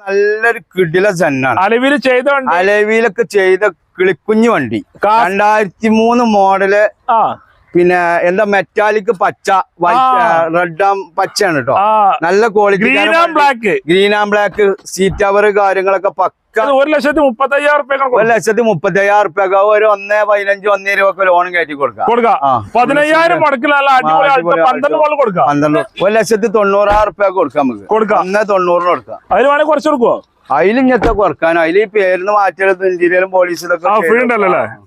നല്ലൊരു കിടില സെന്നാണ് അലവിൽ ചെയ്ത അലവിലൊക്കെ ചെയ്ത കിളിക്കുഞ്ഞു വണ്ടി. രണ്ടായിരത്തി മൂന്ന് മോഡൽ ആ. പിന്നെ എന്താ മെറ്റാലിക് പച്ച റെഡ് ആം. പച്ചയാണ് കേട്ടോ നല്ല quality black green and black seat അവർ കാര്യങ്ങളൊക്കെ പക്ക. ഒരു ലക്ഷത്തി മുപ്പത്തി അയ്യായിരം റുപ്യ ഒരു ലക്ഷത്തി മുപ്പത്തി അയ്യായിരം റുപ്യ ഒരു ഒന്നേ പതിനഞ്ച് ഒന്നേ രൂപ ഒക്കെ ലോൺ കയറ്റി കൊടുക്കാം. ആ. പതിനയ്യായിരം ആ, പന്ത്രണ്ട് ആൾട്ടോ. കൊടുക്കാം. പന്ത്രണ്ട്. ഒരു ലക്ഷത്തി തൊണ്ണൂറായിരം റുപ്യ കൊടുക്കാം നമുക്ക്. കൊടുക്കാം. ഒന്നേ തൊണ്ണൂറിന് കൊടുക്കാം. അതിൽ വേണമെങ്കിൽ കുറച്ച് കൊടുക്കുവോ? അതിൽ ഇങ്ങനത്തെ കുറയ്ക്കാൻ അതിൽ ഈ പേരിന്ന് മാറ്റിയെടുത്ത് എഞ്ചിനീയറും പോലീസിലൊക്കെ?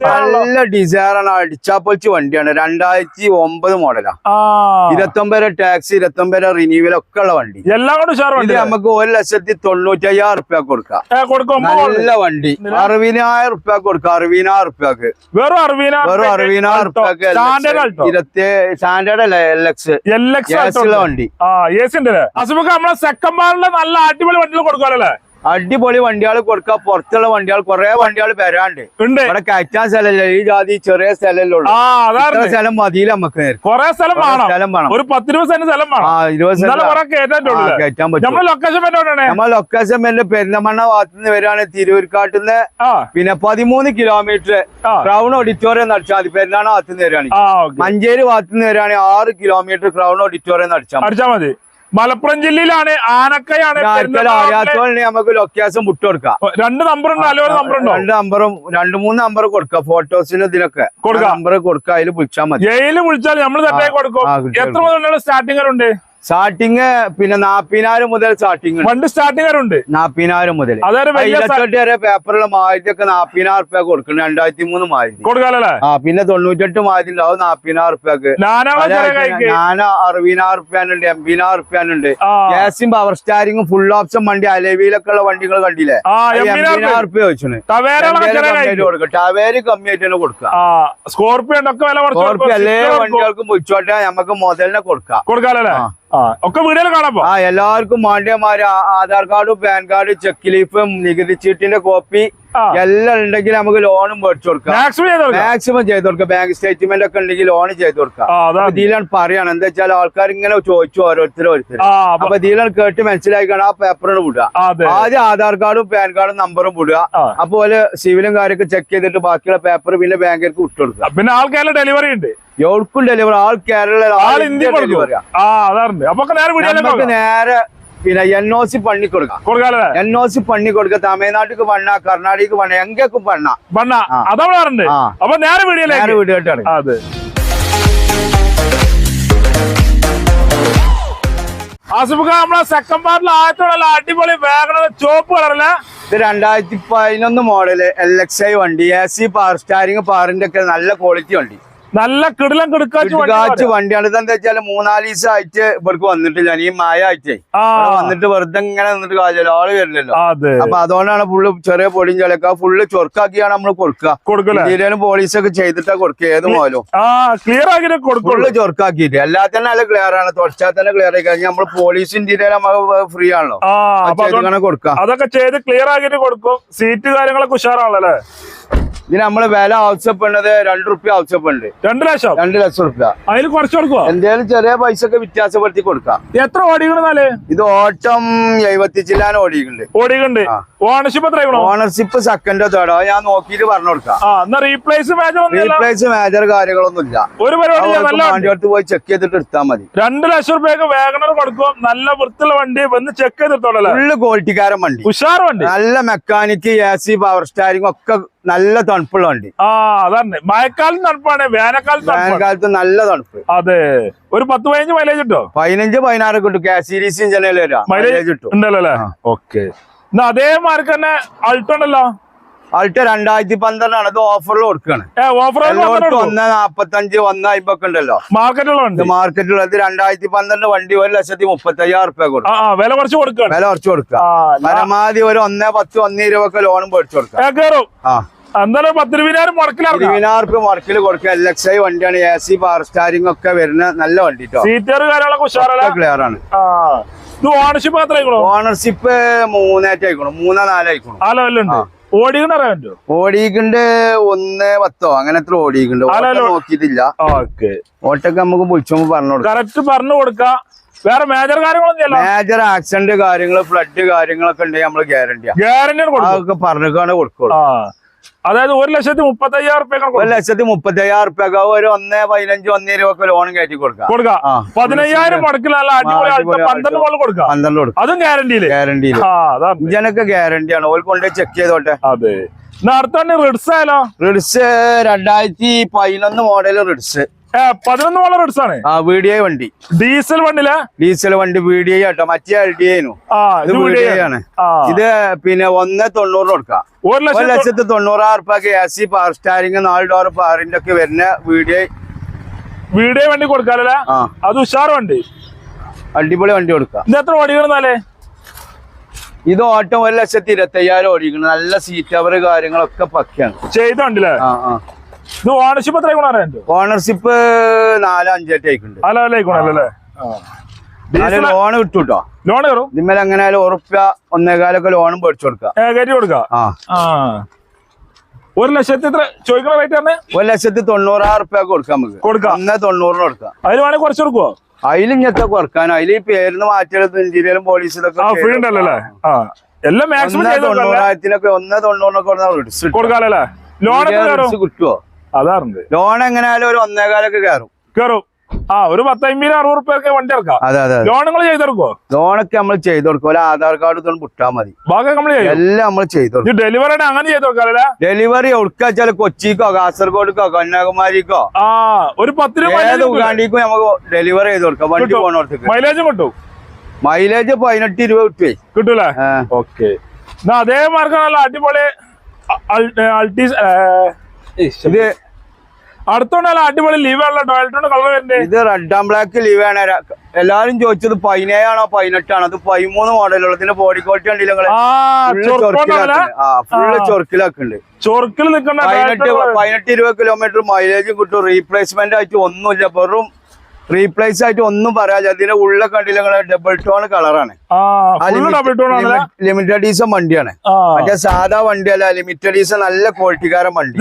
നല്ല ഡിസൈറാണ് അടിച്ചാപ്പൊളിച്ച് വണ്ടിയാണ്. രണ്ടായിരത്തി ഒമ്പത് മോഡലാ ഇരുപത്തൊമ്പത് ടാക്സി ഇരുപത്തൊമ്പത് റിന്യൂവൽ ഒക്കെ ഉള്ള വണ്ടി. എല്ലാം ഇത് നമുക്ക് ഒരു ലക്ഷത്തി തൊണ്ണൂറ്റി അയ്യായിരം റുപ്യ കൊടുക്കാം? നല്ല വണ്ടി. അറുപതിനായിരം റുപ്യ കൊടുക്കാം. അറുപതിനായിരം റുപ്യക്ക് വെറും വെറും അറുപതിനായിരം റുപ്യക്ക് ഇരുപത്തി സ്റ്റാൻഡേർഡ് അല്ല എൽ എക്സ് എൽ എക്സ് ഉള്ള വണ്ടി. ആ എ സി ഉണ്ട് അല്ലേ അസുഖം നമ്മളെ സെക്കൻഡ് നല്ല അടിപൊളി വണ്ടികൾ കൊടുക്കാമല്ലോ അല്ലേ അടിപൊളി വണ്ടികൾ കൊടുക്കാം. പുറത്തുള്ള വണ്ടികൾ കുറെ വണ്ടികൾ വരാണ്ട്. ഇവിടെ കയറ്റാൻ സ്ഥലമില്ല. ഈ ജാതി ചെറിയ സ്ഥലമല്ലോ സ്ഥലം മതിയില്ല നമുക്ക്. കൊറേ സ്ഥലം സ്ഥലം വേണം. ഒരു സെന്റ് സ്ഥലം വേണം. ഇരുപത് എന്നാലും സ്ഥലം കയറ്റാൻ പറ്റും നമ്മളെ ലൊക്കേഷൻ പിന്നെ പെരുന്തമണ്ണ ഭാഗത്തുനിന്ന് വരികയാണ് തിരൂർക്കാട്ടുന്ന്. പിന്നെ പതിമൂന്ന് കിലോമീറ്റർ ക്രൗൺ ഓഡിറ്റോറിയം നടിച്ചാൽ മതി. പെരുന്നാണ് ഭാഗത്തുനിന്ന് വരികയാണ്. മഞ്ചേരി ഭാഗത്തുനിന്ന് വരികയാണെങ്കിൽ ആറ് കിലോമീറ്റർ ക്രൗൺ ഓഡിറ്റോറിയം നടിച്ചാൽ മതി. മലപ്പുറം ജില്ലയിലാണ് ആനക്കയാണ് നമുക്ക് ലൊക്കേഷൻ വിട്ടുകൊടുക്കാം രണ്ട് നമ്പർ ഉണ്ടോ? അല്ലെ ഒരു നമ്പർ ഉണ്ടോ? രണ്ട് നമ്പറും രണ്ട് മൂന്ന് നമ്പർ കൊടുക്കാം. ഫോട്ടോസിന് ഇതിനൊക്കെ. കൊടുക്കാം. നമ്പർ കൊടുക്കാം അതിൽ വിളിച്ചാൽ മതി. ജയിൽ വിളിച്ചാൽ നമ്മൾ തന്നെ കൊടുക്കും. എത്ര മുതലുള്ള സ്റ്റാർട്ടിംഗ് ഉണ്ട് സ്റ്റാർട്ടിങ് പിന്നെ നാപ്പതിനായിരം മുതൽ സ്റ്റാർട്ടിങ് പണ്ട് സ്റ്റാർട്ടിങ് ഉണ്ട് നാപ്പതിനായിരം മുതൽ. അതായത് ഇരുപത്തെട്ട് വരെ പേപ്പറുള്ള മാതിരി ഒക്കെ നാപ്പതിനായിരം റുപ്യ കൊടുക്കണം രണ്ടായിരത്തി മൂന്ന് മാതിരി കൊടുക്കാലല്ലേ? ആ പിന്നെ തൊണ്ണൂറ്റെട്ട് മാതിരി ഉണ്ടാവും നാപ്പതിനായിരം റുപ്യക്ക് ഞാൻ അറുപതിനായിരം റുപ്യാനുണ്ട് എൺപതിനായിരം റുപ്യാനുണ്ട് ഗ്യാസും പവർ സ്റ്റാരിങ്ങും ഫുൾ ഓപ്ഷൻ വണ്ടി അലവിയിലൊക്കെ ഉള്ള വണ്ടികൾ കണ്ടില്ലേ? എൺപതിനായിരം റുപ്യ വെച്ചു ടവേര് കമ്മിയായിട്ട് തന്നെ കൊടുക്കാം ആ സ്കോർപ്പിയോ സ്കോർപ്പിയോ. എല്ലാ വണ്ടികൾക്കും വിളിച്ചോട്ടെ നമുക്ക് മുതലിനെ കൊടുക്കാം. ആ ഒക്കെ വീടുകൾ കാണാപ്പോ ആ എല്ലാവർക്കും മാണ്ഡ്യമാര് Aadhaar card PAN card cheque leaf നികുതി ചീട്ടിന്റെ കോപ്പി എല്ലാം ഉണ്ടെങ്കിൽ നമുക്ക് ലോണും മേടിച്ചു കൊടുക്കാം. മാക്സിമം ചെയ്ത് കൊടുക്കാം. ബാങ്ക് സ്റ്റേറ്റ്മെന്റ് ഒക്കെ ഉണ്ടെങ്കിൽ ലോൺ ചെയ്ത് കൊടുക്കാം. ഇതിലാണ് പറയാണ് എന്താ വെച്ചാൽ ആൾക്കാർ ഇങ്ങനെ ചോദിച്ചു ഓരോരുത്തരും ഓരോരുത്തരും. അപ്പൊ- ഇതിലാണ് കേട്ട് മനസ്സിലാക്കണം ആ പേപ്പറിന് വിടുക. ആദ്യം ആധാർ കാർഡും പാൻ കാർഡും നമ്പറും വിടുക. അതുപോലെ സിവിലും കാര്യമൊക്കെ ചെക്ക് ചെയ്തിട്ട് ബാക്കിയുള്ള പേപ്പർ പിന്നെ ബാങ്കിലേക്ക് വിട്ടു കൊടുക്കുക. പിന്നെ ആൾക്കാരുടെ ഡെലിവറി ഉണ്ട്. എവർക്കും delivery all Kerala all India ആ. അതാറുണ്ട് അപ്പൊ ഒക്കെ നേരെ നേരെ പിന്നെ എൻ ഒ സി പണി കൊടുക്കാം. എൻ ഒ സി പണി കൊടുക്കുക തമിഴ്നാട്ടിക്ക് പണ്ണ കർണാടകക്ക് പണ്ണ എങ്കും പണ്ണ പണ്ണ ആ. അതാ പറയാറുണ്ട്. ആ. അപ്പൊ നേരെ നേരെ വീഡിയോയിലേക്ക് വീട് അതെ. ആസിഫിക്ക നമ്മളെ സെക്കൻഡ് പാർട്ടിൽ ആയത്തോടെ അടിപൊളി വേഗണ ചോപ്പ് കളറിൽ ഇത് രണ്ടായിരത്തി പതിനൊന്ന് മോഡൽ എൽ എക്സ് ഐ വണ്ടി. എ സി പവർ സ്റ്റാരിങ് പവറിന്റെ ഒക്കെ നല്ല ക്വാളിറ്റി വണ്ടി. നല്ല കിടിലം കിടക്കാച്ച് കാച്ച് വണ്ടിയാണ് ഇതെന്താ വെച്ചാൽ മൂന്നാൽ ദിവസം ആയിട്ട് ഇവർക്ക് വന്നിട്ടില്ല. ഈ മായ ആയിട്ടേ വന്നിട്ട് വെറുതെ ഇങ്ങനെ നിന്നിട്ട് കാര്യമില്ല. ആൾ വരില്ലല്ലോ. അപ്പൊ അതുകൊണ്ടാണ് ഫുള്ള് ചെറിയ പൊടിയും ചളിയൊക്കെ ഫുള്ള് ചൊറുക്കാക്കിയാണ് നമ്മൾ കൊടുക്കുക. കൊടുക്കല്ലേ? പോളീസൊക്കെ പോലീസൊക്കെ ചെയ്തിട്ടാ കൊടുക്കുക. ഏത് പോലും ക്ലിയർ ആക്കിട്ട് ഫുള്ള് ചൊർക്കാക്കിട്ട് എല്ലാത്തിനും നല്ല ക്ലിയർ ആണ്. തുടച്ചാൽ തന്നെ ക്ലിയർ ആയി കഴിഞ്ഞാൽ നമ്മൾ പോലീസ് ഇന്ത്യയിൽ നമുക്ക് ഫ്രീ ആണല്ലോ. അതൊക്കെ ചെയ്ത് ക്ലിയർ ആക്കിട്ട് കൊടുക്കും. സീറ്റ് കാര്യങ്ങളൊക്കെ ഉഷാറാണല്ലേ ഇതിന് നമ്മൾ വില ആവശ്യപ്പെടുന്നത് രണ്ട് റുപ്യ ആവശ്യപ്പെടുന്നുണ്ട്. രണ്ട് ലക്ഷം? രണ്ട് ലക്ഷം റുപ്യ. അതിൽ കുറച്ച് കൊടുക്കുക എന്തേലും ചെറിയ പൈസ ഒക്കെ വ്യത്യാസപ്പെടുത്തി കൊടുക്കാം. എത്ര ഓടിക്കണെന്നാൽ ഇത് ഓട്ടം എഴുപത്തി ചില്ലാൻ ഓടിയിട്ടുണ്ട് ഓടിക്കുന്നുണ്ട് ഓണർഷിപ്പ് എത്ര ഓണർഷിപ്പ് സെക്കൻഡോ തേർഡോ ഞാൻ നോക്കിയിട്ട് പറഞ്ഞു കൊടുക്കാം. റീപ്ലേസ് റീപ്ലേസ് മേജർ കാര്യങ്ങളൊന്നും ഇല്ല ഒരു പരിപാടി നല്ല വണ്ടി അടുത്ത് പോയി ചെക്ക് ചെയ്തിട്ട് എടുത്താൽ മതി. രണ്ട് ലക്ഷം റുപ്യക്ക് വേഗണർ കൊടുക്കും. നല്ല വൃത്തിയുള്ള വണ്ടി വന്ന് ചെക്ക് ചെയ്തിട്ടോളല്ലേ? ഫുള്ള് ക്വാളിറ്റിക്കാരൻ വണ്ടി. ഉഷാർ വണ്ടി. നല്ല mechanic A C power steering ഒക്കെ നല്ല തണുപ്പുള്ള വണ്ടി ആ അതന്നെ. മഴക്കാലം തണുപ്പാണ് വേനൽക്കാലത്ത് വേനൽക്കാലത്ത് നല്ല തണുപ്പ്. അതെ. ഒരു പത്ത് പതിനഞ്ച് മൈലേജ് കിട്ടോ? പതിനഞ്ച് പതിനാറ് കിട്ടും. കെ സീരീസ് മൈലേജ് കിട്ടും. ഉണ്ടല്ലോ അല്ലേ? ആ. ഓക്കെ. എന്നാ അതേമാർക്ക് തന്നെ അൾട്ടോ ഉണ്ടല്ലോ? അൾട്ട രണ്ടായിരത്തി പന്ത്രണ്ടാണ് ഇത് ഓഫറിൽ കൊടുക്കുകയാണ് ഒന്ന് നാപ്പത്തഞ്ച് ഒന്ന് അമ്പൊക്കെ ഉണ്ടല്ലോ. മാർക്കറ്റുകളുണ്ട് മാർക്കറ്റിലുള്ളത് രണ്ടായിരത്തി പന്ത്രണ്ട് വണ്ടി ഒരു ലക്ഷത്തി മുപ്പത്തി അയ്യായിരം റുപ്യ കൊടുക്കും വില കുറച്ച് കൊടുക്കുക വില കുറച്ച് കൊടുക്കുക പരമാവധി ഒരു ഒന്നേ പത്ത് ഒന്നേ ഇരുപതൊക്കെ ലോണും മേടിച്ചു കൊടുക്കാം. ആ. എന്തായാലും പത്തിരുപതിനായിരം മുടക്കിലിറങ്ങാം ഇരുപതിനായിരം മുടക്കിൽ കൊടുക്കുക. എൽ എക്സ് ഐ വണ്ടിയാണ് എ സി പവർ സ്റ്റാരിംഗ് ഒക്കെ വരുന്ന നല്ല വണ്ടി സീറ്റർ കാര്യങ്ങളൊക്കെ ഉഷാറല്ല? ക്ലിയർ ആണ്. ആ. ഇത് ഓണർഷിപ്പ് എത്ര ഓണർഷിപ്പ് മൂന്നേറ്റ് ആയിക്കണു. മൂന്നോ നാലോ ആയിക്കണു. ആ ലെവലുണ്ട് അറിയാൻ പറ്റുമോ ഒന്ന് പത്തോ. അങ്ങനെ എത്ര ഓട്ടം നോക്കിയിട്ടില്ല. ഓക്കെ. ഓട്ടൊക്കെ നമുക്ക് വിളിച്ചോമ്പോ പറഞ്ഞു കൊടുക്കാം. കറക്റ്റ് പറഞ്ഞു കൊടുക്ക. വേറെ മേജർ കാര്യങ്ങളൊന്നും മേജർ ആക്സിഡന്റ് കാര്യങ്ങൾ ഫ്ലഡ് കാര്യങ്ങളൊക്കെ ഉണ്ടെങ്കിൽ നമ്മൾ ഗ്യാരണ്ടിയാണ് ഗ്യാരണ്ടി അതൊക്കെ പറഞ്ഞാണ് കൊടുക്കുള്ളൂ. അതായത് ഒരു ലക്ഷത്തി മുപ്പത്തി അയ്യായിരം റുപ്യ ഒരു ലക്ഷത്തി മുപ്പത്തി അയ്യായിരം റുപ്യ ഒരു ഒന്ന് പതിനഞ്ച് ഒന്നേ രൂപ ലോൺ കയറ്റി കൊടുക്കാം. കൊടുക്കാം. പതിനയ്യായിരം അടിപൊളി ആയിട്ട് പന്ത്രണ്ട് പോലെ കൊടുക്കാം. പന്ത്രണ്ട് കൊടുക്കും. അതും ഗ്യാരണ്ടിയിൽ ഗ്യാരണ്ടിയിൽ ഇഞ്ചനൊക്കെ ഗ്യാരണ്ടിയാണ് ഓൾ കൊണ്ട് ചെക്ക് ചെയ്തോട്ടെ. അതെ. അടുത്ത റിഡ്സ് ആയാലോ? റിഡ്സ് രണ്ടായിരത്തി പതിനൊന്ന് മോഡൽ റിഡ്സ് പതിനൊന്ന് റിഡ്സ് ആണ്. ആ വി ഡി ഐ വണ്ടി. ഡീസൽ വണ്ടിയിലെ? ഡീസൽ വണ്ടി വി ഡി ഐ ആട്ടോ മറ്റേ എൽ ഡി ഐനു ആ ഇത് ഇത് വീഡിയോ പിന്നെ ഒന്ന് തൊണ്ണൂറ് കൊടുക്കാം. ഒരു ലക്ഷത്തി തൊണ്ണൂറായിരം റുപ്യ എ സി പവർ സ്റ്റാരിങ് നാല് ഡോർ പവറിന്റെ ഒക്കെ വരുന്ന വി ഡി ഐ വീഡിയോ വണ്ടി കൊടുക്കാല്ലേ അത് ഉഷാർ വണ്ടി. അടിപൊളി വണ്ടി കൊടുക്കാം. ഇത് എത്ര ഓടിക്കണമെന്നാലേ ഇത് ഓട്ടം ഒരു ലക്ഷത്തി ഇരുപത്തി അയ്യായിരം ഓടിക്കണം. നല്ല സീറ്റ് അവർ കാര്യങ്ങളൊക്കെ പക്കയാണ്. ചെയ്ത വണ്ടിയില്ലേ ആ ആ. ഇത് ഓണർഷിപ്പ് എത്ര ഗുണ ഓണർഷിപ്പ് നാല് അഞ്ചായിട്ട് ആയിക്കുണ്ട് ഗുണല്ലേ ലോൺ കിട്ടും കേട്ടോ ലോൺ കയറും ഇതിന്മേൽ ആയാലും ഉറുപ്പ്യ ഒന്നേകാലൊക്കെ ലോണും മേടിച്ചു കൊടുക്കാം കയറ്റി ഒരു ലക്ഷത്തി എത്ര ചോദിക്കണ റേറ്റ് ആണ് ഒരു ലക്ഷത്തി തൊണ്ണൂറായിരം റുപ്യ കൊടുക്കാം നമുക്ക്. കൊടുക്കാം. അങ്ങനെ തൊണ്ണൂറിന് കൊടുക്കാം. അതിൽ വേണമെങ്കിൽ കുറച്ച് കൊടുക്കുവോ? അതിൽ ഇങ്ങനത്തെ കുറയ്ക്കാൻ. അതിൽ ഈ പേരിന് മാറ്റിയെടുത്ത് എഞ്ചിനീയറും പോലീസിലൊക്കെ എല്ലാം മാക്സിമം തൊണ്ണൂറായിരത്തിനൊക്കെ ഒന്ന് തൊണ്ണൂറിനൊക്കെ കൊടുക്കാം ലോൺ എത്ര അതാറുണ്ട്. ലോൺ എങ്ങനെയാലും ഒരു ഒന്നേകാലൊക്കെ കയറും കയറും ആ ഒരു പത്തമ്പതിന് അറുപത് റുപ്യൊക്കെ വണ്ടി ഇറക്കാം അതെ അതെ ലോൺ നിങ്ങൾ ചെയ്തെടുക്കോ ലോണൊക്കെ നമ്മൾ ചെയ്ത് കൊടുക്കും ഒരു ആധാർ കാർഡ് ഇതൊന്നും വിട്ടാൽ മതി. ബാക്കി നമ്മൾ എല്ലാം നമ്മൾ ചെയ്ത് ഡെലിവറി അങ്ങനെ ചെയ്ത് കൊടുക്കാല്ലേ ഡെലിവറി എവിടുക്കാച്ചാൽ കൊച്ചിക്കോ കാസർഗോഡ്ക്കോ കന്യാകുമാരിക്കോ. ആ ഒരു പത്ത് രൂപ ഉഗാണ്ടിക്കും നമുക്ക് ഡെലിവറി ചെയ്ത് കൊടുക്കാം. വണ്ടി കിട്ടും. മൈലേജ് കിട്ടും. മൈലേജ് പതിനെട്ട് രൂപ കിട്ടുവേ കിട്ടൂലേ. ഓക്കെ അതേ മാർഗം നല്ല അടിപൊളി അൾട്ടീസ് ഇത് അടുത്തോണ്ട് നല്ല അടിപൊളി ലീവ് ഉള്ള കളർ വരുന്നുണ്ട് ഇത് റെഡ് ആൻഡ് ബ്ലാക്ക് ലീവ് ആണ്. എല്ലാരും ചോദിച്ചത് പതിനേഴാണോ പതിനെട്ടാണോ? അത് പതിമൂന്ന് മോഡലുള്ള ഇതിന്റെ ബോഡി ക്വാളിറ്റി കണ്ടില്ല ഫുള്ള്. ചൊറുക്കിലാക്കുന്നുണ്ട് ചൊറുക്കിൽ നിൽക്കുന്ന പതിനെട്ട് ഇരുപത് കിലോമീറ്റർ മൈലേജ് കിട്ടും. റീപ്ലേസ്മെന്റ് ആയിട്ട് ഒന്നുമില്ല. വെറും റീപ്ലേസ് ആയിട്ട് ഒന്നും പറയാല്ല ഇതിന്റെ ഉള്ള കണ്ടില്ല ഡബിൾ ടോൺ കളറാണ് ലിമിറ്റഡ് ഡീസൺ വണ്ടിയാണ്. മറ്റേ സാധാ വണ്ടിയല്ല ലിമിറ്റഡ് ഡീസൺ നല്ല ക്വാളിറ്റിക്കാരൻ വണ്ടി.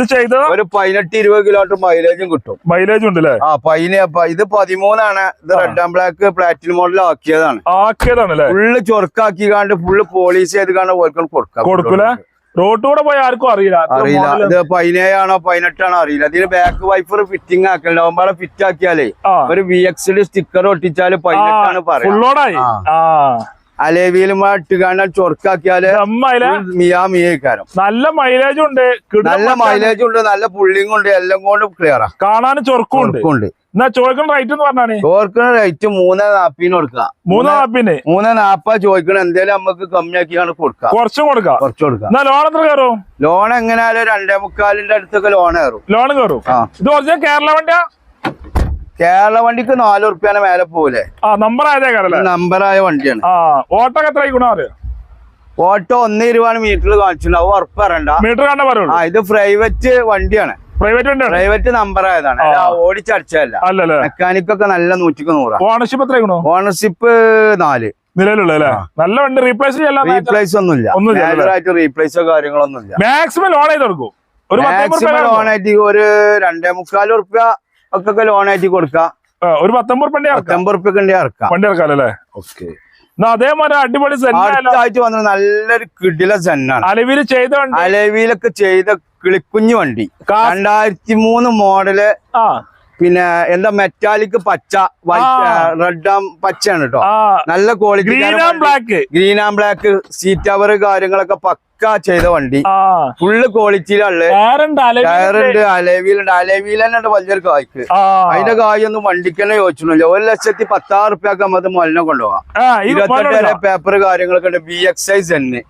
ഒരു പതിനെട്ട് ഇരുപത് കിലോമീറ്റർ മൈലേജും കിട്ടും. മൈലേജ് ഉണ്ടല്ലേ? ആ പൈന ഇത് പതിമൂന്നാണ്. ഇത് red and black platinum model ആക്കിയതാണ്. Full ചൊറുക്കാക്കി കാണ്ട് ഫുള്ള് പോളീസ് ചെയ്ത് കാണ്ട് ഓർക്കും കൊടുക്കാം. കൊടുക്കൂലേ? റോട്ടിലൂടെ പോയ ആർക്കും അറിയില്ല. അറിയില്ല. ഇത് പതിനേഴാണോ പതിനെട്ടാണോ അറിയില്ല. ഇതിന് ബാക്ക് വൈഫർ ഫിറ്റിംഗ് ആക്കലുണ്ട്. അവന്മാരെ ഫിറ്റ് ആക്കിയാലേ ഒരു വി എക്സിൽ സ്റ്റിക്കർ ഒട്ടിച്ചാൽ പതിനെട്ടാണ് പറയാം. ഫുള്ളോടായി ഇട്ടുകാണാൽ ചൊർക്കാക്കിയാൽ മിയാ മിയേക്കാരം. നല്ല മൈലേജും ഉണ്ട്. നല്ല മൈലേജും ഉണ്ട് നല്ല പുള്ളിങ് ഉണ്ട് എല്ലാം കൊണ്ടും ക്ലിയറാ കാണാൻ ഉണ്ട്. എന്നാ ചോദിക്കുന്ന റേറ്റ് എന്ന് പറഞ്ഞാണ് ചോർക്കുന്ന റേറ്റ് മൂന്ന് നാപ്പിന് കൊടുക്കാം മൂന്ന് നാപ്പിന് മൂന്ന് നാപ്പ ചോദിക്കണം എന്തേലും നമുക്ക് കമ്മിയാക്കിയാണ് കൊടുക്കാം. കുറച്ചും കൊടുക്കാം. കുറച്ച് കൊടുക്കാം. എന്നാ ലോൺ എത്ര കയറും? ലോൺ എങ്ങനെയാലും രണ്ടേ മുക്കാലിന്റെ അടുത്തൊക്കെ ലോൺ കയറും. ലോൺ കയറും? ഇത് കുറച്ച് കേരള വണ്ടിയാ? കേരള വണ്ടിക്ക് നാല് ഉറുപ്പ്യാണ് മേലെ പോലെ നമ്പർ ആയതേ നമ്പർ നമ്പറായ വണ്ടിയാണ്. ഓട്ടോ എത്ര ഓട്ടോ ഒന്ന് ഇരുപതാണ് മീറ്ററിൽ കാണിച്ചിട്ടുണ്ട്. അത് ഉറപ്പ് പറയണ്ട. മീറ്റർ കണ്ട ആ ഇത് പ്രൈവറ്റ് വണ്ടിയാണ്. പ്രൈവറ്റ് വണ്ടിയാണ്? പ്രൈവറ്റ് നമ്പർ ആയതാണ് ഓടിച്ചടിച്ചതല്ല. അല്ലല്ലേ? മെക്കാനിക് ഒക്കെ നല്ല നൂറ്റിക്ക് നൂറാ. ഓണർഷിപ്പ് എത്ര ആയിക്കണോ ഓണർഷിപ്പ് നാല്. നിലവിലുള്ള നല്ല വണ്ടി റീപ്ലേസ് ചെയ്യാൻ റീപ്ലേസ് ഒന്നുമില്ല? മേജറായിട്ട് റീപ്ലേസോ കാര്യങ്ങളൊന്നുമില്ല മാക്സിമം ലോൺ ചെയ്ത് കൊടുക്കും. ഒരു ലോൺ ആയിട്ട് ഒരു രണ്ടേ മുക്കാൽ ഉറുപ്പ്യ ഒക്കെ ലോൺ ആയിട്ട് കൊടുക്കാം. ഒരു പത്തൊമ്പത് റുപ്യ ഇറക്കാം. പത്തൊമ്പത് ഉറുപ്പ്യ ഉണ്ടെങ്കിൽ ഇറക്കാം. വണ്ടി ഇറക്കാം അല്ലേ? ഓക്കെ. അതേമാതിരി അടിപൊളി അടുത്തായിട്ട് വന്നത് നല്ലൊരു കിടില സെന്നാണ് അലവിൽ ചെയ്ത അലവിലൊക്കെ അലവിയിലൊക്കെ ചെയ്ത കിളിക്കുഞ്ഞു വണ്ടി. രണ്ടായിരത്തി മൂന്ന് മോഡൽ ആ. പിന്നെ എന്താ മെറ്റാലിക് പച്ച വൈറ്റ് റെഡ് ആം പച്ചയാണ് കേട്ടോ നല്ല quality green and black green and black seat cover കാര്യങ്ങളൊക്കെ പക്ക ചെയ്ത വണ്ടി. ഫുള്ള് ക്വാളിറ്റിയിലുള്ള ടയറുണ്ട് അലവിയിലുണ്ട്. അലവിയിൽ തന്നെ ഉണ്ട് വലിയൊരു കായ്ക്ക് അതിന്റെ കായൊന്നും വണ്ടിക്ക് തന്നെ ചോദിച്ചിട്ടില്ല. ഒരു ലക്ഷത്തി പത്താറ് റുപ്യക്ക് നമുക്ക് മലിനെ കൊണ്ടുപോകാം. ഇരുപത്തെട്ട്? പേപ്പർ കാര്യങ്ങളൊക്കെ ഉണ്ട്. ബി എക്സൈസ് തന്നെ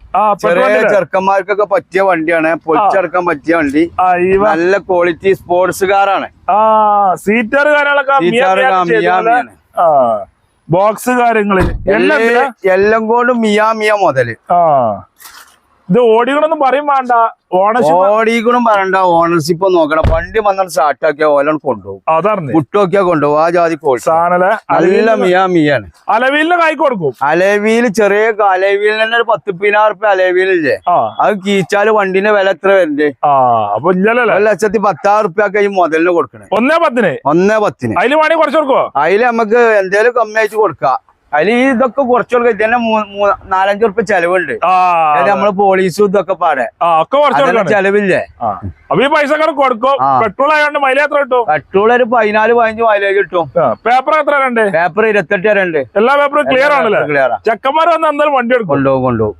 ചെറിയ ചെറുക്കന്മാർക്കൊക്കെ പറ്റിയ വണ്ടിയാണ്. പൊളിച്ചെടുക്കാൻ പറ്റിയ വണ്ടി. നല്ല ക്വാളിറ്റി സ്പോർട്സ് കാറാണ് സീറ്റർ കാര്യങ്ങളൊക്കെ ബോക്സ് കാര്യങ്ങൾ. എല്ലാം എല്ലാം കൊണ്ടും മിയാ മിയ മുതൽ ഇത് ഓടികളൊന്നും പറയും വേണ്ട. ഓണർഷിപ്പ് ഓടിക്കണം പറയണ്ട. ഓണർഷിപ്പ് നോക്കണം. വണ്ടി വന്നാൽ സ്റ്റാർട്ട് ആക്കിയ ഓലം കൊണ്ടുപോകും. അതാണ് പുട്ടോക്കിയാ കൊണ്ടുപോകും. ആ ജാതി സാധനല്ലേ? നല്ല മിയാ മിയാണ്. അലവീലിന് കൈ കൊടുക്കും. അലവീൽ ചെറിയ അലവീലിന് തന്നെ ഒരു പത്ത് പതിനാറ് റുപ്യ അലവീലില്ലേ? അത് കീച്ചാൽ വണ്ടിന്റെ വില എത്ര വരണ്ടേ? അപ്പൊ ഇല്ലല്ലേ ഒരു ലക്ഷത്തി പത്താറ് റുപ്യൊക്കെ ഈ മുതലിന് കൊടുക്കണേ. ഒന്നേ പത്തിന്? ഒന്നേ പത്തിന്. അതിൽ വേണമെങ്കിൽ കുറച്ച് കൊടുക്കോ അതിൽ നമുക്ക് എന്തേലും കമ്മിയായിട്ട് കൊടുക്കാം. അതിൽ ഈ ഇതൊക്കെ കുറച്ച് കൊടുക്കുക നാലഞ്ചു ഉറുപ്പ ചെലവുണ്ട്. നമ്മൾ പോലീസും ഇതൊക്കെ പാടെ. ചെലവില്ലേ? അപ്പൊ ഈ പൈസ കൊടുക്കും. പെട്രോൾ ആയതുകൊണ്ട് മൈലേജ് എത്ര കിട്ടും? പെട്രോൾ ഒരു പതിനാല് പതിനഞ്ച് മൈലേജ് കിട്ടും. പേപ്പർ എത്ര രണ്ട് പേപ്പർ ഇരുപത്തെട്ട് രണ്ട് എല്ലാ പേപ്പറും ക്ലിയർ ആണല്ലോ? ചെക്കന്മാർ വന്ന് എന്തായാലും വണ്ടി എടുക്കും. കൊണ്ടുപോകും കൊണ്ടുപോകും.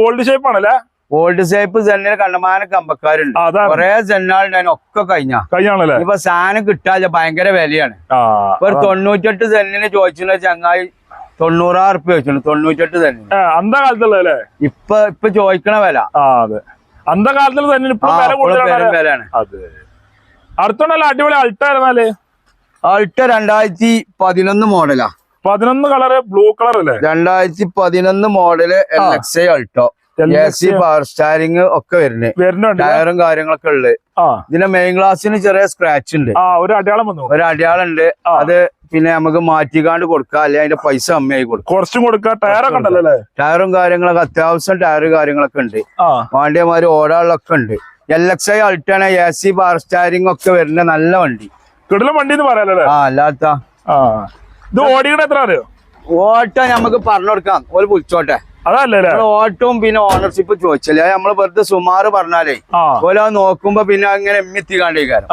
ഓൾഡ് ഷേപ്പ് ആണല്ലേ? ഓൾഡ് സേപ്പ് സെന്നിന് കണ്ടമാന കമ്പക്കാരുണ്ട്. കൊറേ സെന്നാളുണ്ടായിരുന്നു ഒക്കെ കഴിഞ്ഞ. കഴിഞ്ഞാണല്ലേ? ഇപ്പൊ സാധനം കിട്ടാതെ ഭയങ്കര വിലയാണ്. ഒരു തൊണ്ണൂറ്റെട്ട് സെന്നിന് ചോദിച്ചിരുന്ന ചങ്ങായി തൊണ്ണൂറായിരം ഉറുപ്പ്യ ചോദിച്ചു. തൊണ്ണൂറ്റെട്ട് സെന്നി അന്ത കാലത്തുള്ള ഇപ്പൊ ഇപ്പൊ ചോദിക്കണ വില. അന്ത കാലത്തിൽ വിലയാണ്. അടുത്തോണ്ടല്ല അടിപൊളി അൾട്ടായിരുന്നാൽ അൾട്ട രണ്ടായിരത്തി പതിനൊന്ന് മോഡലാ. പതിനൊന്ന് കളറ് ബ്ലൂ കളർ അല്ലേ രണ്ടായിരത്തി പതിനൊന്ന് model L X I Alto power steering ഒക്കെ വരുന്നത്. വരുന്നുണ്ട് ടയറും കാര്യങ്ങളൊക്കെ ഉള്ളത്. ഇതിന്റെ മെയിൻ ഗ്ലാസിന് ചെറിയ സ്ക്രാച്ച് ഉണ്ട്. ഒരു അടയാളം വന്നു. ഒരു അടയാളം ഉണ്ട്. അത് പിന്നെ നമുക്ക് മാറ്റിക്കാണ്ട് കൊടുക്കാം. അല്ലെങ്കിൽ അതിന്റെ പൈസ അമ്മയായി കൊടുക്കും. കുറച്ചും കൊടുക്ക. ടയറൊക്കെ ഉണ്ടല്ലോ ടയറും കാര്യങ്ങളൊക്കെ അത്യാവശ്യം ടയർ കാര്യങ്ങളൊക്കെ ഉണ്ട്. വാണ്ടിയമാര് ഓടാളൊക്കെ ഉണ്ട്. എൽ എക്സ് ഐ അൾട്ടാണ് എ സി പവർ സ്റ്റാരിങ് ഒക്കെ വരുന്ന നല്ല വണ്ടി. കിടലും വണ്ടി എന്ന് പറയാലോ ആ അല്ലാത്ത. ഇത് ഓടിക്കണ എത്ര അറിയോ? ഓട്ടോ നമുക്ക് പറഞ്ഞു കൊടുക്കാം. ഒരു വിളിച്ചോട്ടെ. അതല്ലേ ഓട്ടവും പിന്നെ ഓണർഷിപ്പ് ചോദിച്ചല്ലേ? നമ്മൾ വെറുതെ സുമാറ് പറഞ്ഞാലേ ഓല നോക്കുമ്പോ പിന്നെ അങ്ങനെ എമ്മിത്തിക്കാണ്ടേക്കാരം.